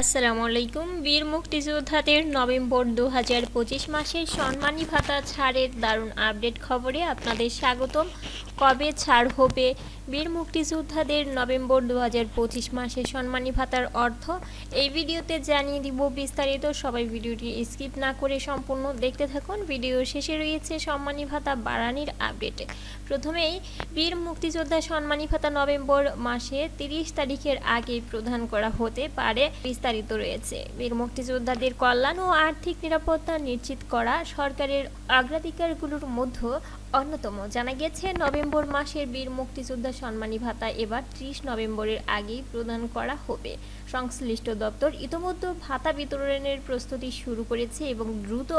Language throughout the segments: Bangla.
আসসালামু আলাইকুম। বীর মুক্তিযোদ্ধাদের নভেম্বর দু হাজার পঁচিশ মাসের সম্মানী ভাতা ছাড়ের দারুণ আপডেট খবরে আপনাদের স্বাগতম। কবে ছাড় হবে? বীর মুক্তিযোদ্ধাদের নভেম্বর দু হাজার পঁচিশ মাসের সম্মানী ভাতার অর্থ? এই ভিডিওতে জানিয়ে দিব বিস্তারিত। সবাই ভিডিওটি স্কিপ না করে সম্পূর্ণ দেখতে থাকুন। ভিডিও শেষে রয়েছে সম্মানী ভাতা বাড়ানির আপডেট। প্রথমেই, বীর মুক্তিযোদ্ধা সম্মানী ভাতা নভেম্বর মাসে তিরিশ তারিখের আগে প্রদান করা হতে পারে বিস্তারিত রয়েছে। বীর মুক্তিযোদ্ধাদের কল্যাণ ও আর্থিক নিরাপত্তা নিশ্চিত করা সরকারের অগ্রাধিকারগুলোর মধ্যে অন্যতম। জানা গেছে, নভেম্বর মাসের বীর মুক্তিযোদ্ধা সম্মানী ভাতা এবার ত্রিশ নভেম্বরের আগেই প্রদান করা হবে। সংশ্লিষ্ট দপ্তর ইতোমধ্যে ভাতা বিতরণের প্রস্তুতি শুরু করেছে এবং দ্রুত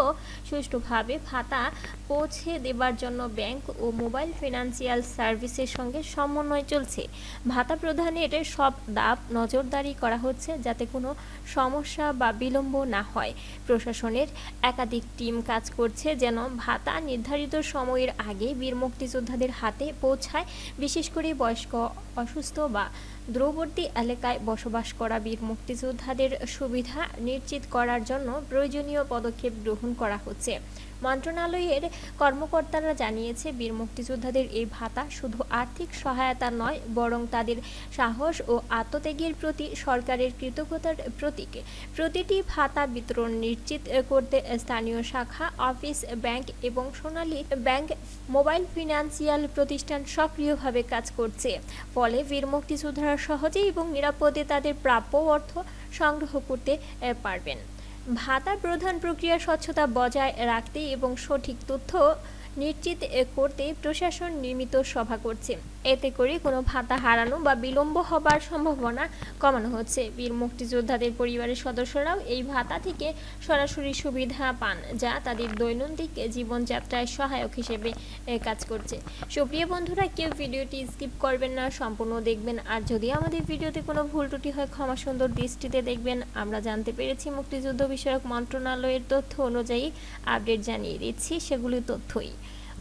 সুষ্ঠুভাবে ভাতা পৌঁছে দেবার জন্য ব্যাংক ও মোবাইল ফিনান্সিয়াল সার্ভিসের সঙ্গে সমন্বয় চলছে। ভাতা প্রদানের সব দাব নজরদারি করা হচ্ছে যাতে কোনো সমস্যা বা বিলম্ব না হয়। প্রশাসনের একাধিক টিম কাজ করছে যেন ভাতা নির্ধারিত সময়ের আগে বীর মুক্তিযোদ্ধাদের হাতে পৌঁছায়। বিশেষ করে বয়স্ক, অসুস্থ বা দূরবর্তী এলাকায় বসবাস করা বীর মুক্তিযোদ্ধাদের সুবিধা নিশ্চিত করার জন্য প্রয়োজনীয় পদক্ষেপ গ্রহণ করা হচ্ছে। মন্ত্রণালয়ের কর্মকর্তারা জানিয়েছে, বীর মুক্তিযোদ্ধাদের এই ভাতা শুধু আর্থিক সহায়তা নয়, বরং তাদের সাহস ও আত্মত্যাগের প্রতি সরকারের কৃতজ্ঞতার প্রতীক। প্রতিটি ভাতা বিতরণ নিশ্চিত করতে স্থানীয় শাখা, অফিস, ব্যাংক এবং সোনালী ব্যাংক মোবাইল ফিনান্সিয়াল প্রতিষ্ঠান সক্রিয়ভাবে কাজ করছে। ফলে বীর মুক্তিযোদ্ধারা সহজেই এবং নিরাপদে তাদের প্রাপ্য অর্থ সংগ্রহ করতে পারবেন। ভাতা প্রধান প্রক্রিয়া স্বচ্ছতা বজায় রাখতে এবং সঠিক তথ্য নিশ্চিত করতে প্রশাসন নিয়মিত সভা করছে। এতে করে কোনো ভাতা হারানো বা বিলম্ব হবার সম্ভাবনা কমানো হচ্ছে। বীর মুক্তিযোদ্ধাদের পরিবারের সদস্যরাও এই ভাতা থেকে সরাসরি সুবিধা পান, যা তাদের দৈনন্দিন জীবনযাত্রায় সহায়ক হিসেবে কাজ করছে। সুপ্রিয় বন্ধুরা, কেউ ভিডিওটি স্কিপ করবেন না, সম্পূর্ণ দেখবেন। আর যদি আমাদের ভিডিওতে কোনো ভুল ত্রুটি হয়, ক্ষমা সুন্দর দৃষ্টিতে দেখবেন। আমরা জানতে পেরেছি মুক্তিযুদ্ধ বিষয়ক মন্ত্রণালয়ের তথ্য অনুযায়ী আপডেট জানিয়ে দিচ্ছি সেগুলি তথ্যই।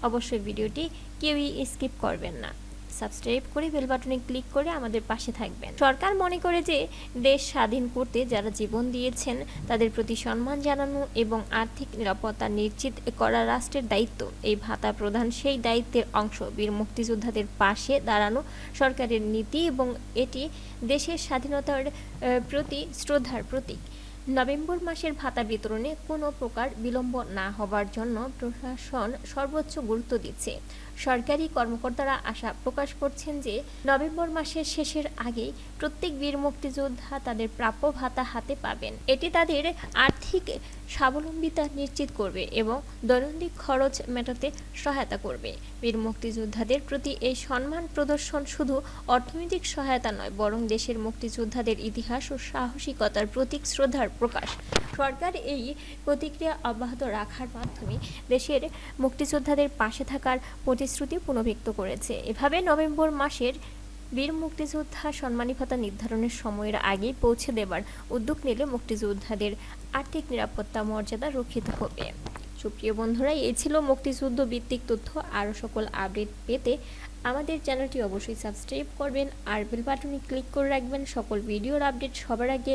অবশ্যই ভিডিওটি কেউই স্কিপ করবেন না। সাবস্ক্রাইব করে বেল বাটনে ক্লিক করে আমাদের পাশে থাকবেন। সরকার মনে করে যে দেশ স্বাধীন করতে যারা জীবন দিয়েছেন, তাদের প্রতি সম্মান জানানো এবং আর্থিক নিরাপত্তা নিশ্চিত করা রাষ্ট্রের দায়িত্ব। এই ভাতা প্রদান সেই দায়িত্বের অংশ। বীর মুক্তিযোদ্ধাদের পাশে দাঁড়ানো সরকারের নীতি এবং এটি দেশের স্বাধীনতার প্রতি শ্রদ্ধার প্রতীক। নভেম্বর মাসের ভাতা বিতরণে কোনো প্রকার বিলম্ব না হবার জন্য প্রশাসন সর্বোচ্চ গুরুত্ব দিচ্ছে। সরকারি কর্মকর্তারা আশা প্রকাশ করছেন যে নভেম্বর মাসের শেষের আগেই প্রত্যেক বীর মুক্তিযোদ্ধা তাদের প্রাপ্য ভাতা হাতে পাবেন। এটি তাদের আর্থিক স্বাবলম্বিতা নিশ্চিত করবে এবং দৈনন্দিন খরচ মেটাতে সহায়তা করবে। বীর মুক্তিযোদ্ধাদের প্রতি এই সম্মান প্রদর্শন শুধু অর্থনৈতিক সহায়তা নয়, বরং দেশের মুক্তিযোদ্ধাদের ইতিহাস ও সাহসিকতার প্রতীক শ্রদ্ধার প্রকাশ। সরকার এই প্রতিক্রিয়া অব্যাহত রাখার মাধ্যমে দেশের মুক্তিযোদ্ধাদের পাশে থাকার প্রতিশ্রুতি পুনর্ব্যক্ত করেছে। এভাবে নভেম্বর মাসের বীর মুক্তিযোদ্ধা সম্মানী ভাতা নির্ধারণের সময়ের আগেই পৌঁছে দেবার উদ্যোগ নিলে মুক্তিযোদ্ধাদের আর্থিক নিরাপত্তা মর্যাদা রক্ষিত হবে। সুপ্রিয় বন্ধুরা, এই ছিল মুক্তিযুদ্ধ ভিত্তিক তথ্য। আরও সকল আপডেট পেতে আমাদের চ্যানেলটি অবশ্যই সাবস্ক্রাইব করবেন আর বেল বাটনে ক্লিক করে রাখবেন। সকল ভিডিওর আপডেট সবার আগে